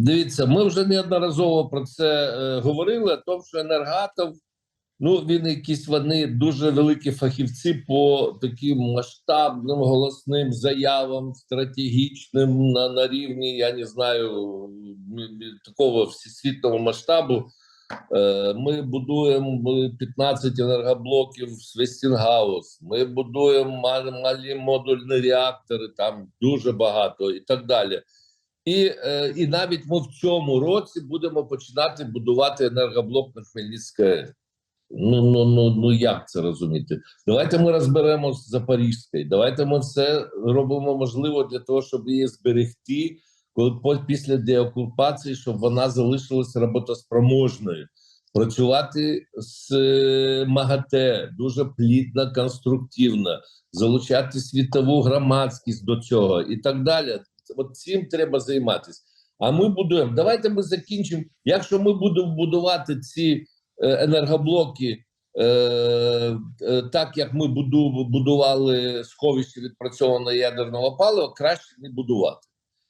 Дивіться, ми вже неодноразово про це е, говорили. тому, що енергатом, ну він якісь вони дуже великі фахівці по таким масштабним голосним заявам, стратегічним на, на рівні, я не знаю, такого всесвітнього масштабу. Е, Ми будуємо е, 15 енергоблоків з Вестінгаус. Ми будуємо малі модульні реактори, там дуже багато і так далі. І, е, і навіть ми в цьому році будемо починати будувати енергоблок на Хмельницькій. Ну, ну, ну, ну як це розуміти? Давайте ми розберемо з Запорізькою. Давайте ми все робимо можливо для того, щоб її зберегти, коли після деокупації, щоб вона залишилася роботоспроможною. Працювати з е, МАГАТЕ дуже плідно, конструктивно, залучати світову громадськість до цього і так далі. От цим треба займатися. А ми будуємо. Давайте ми закінчимо. Якщо ми будемо будувати ці е, енергоблоки е, е, так, як ми буду, будували сховище відпрацьованого ядерного палива, краще не будувати.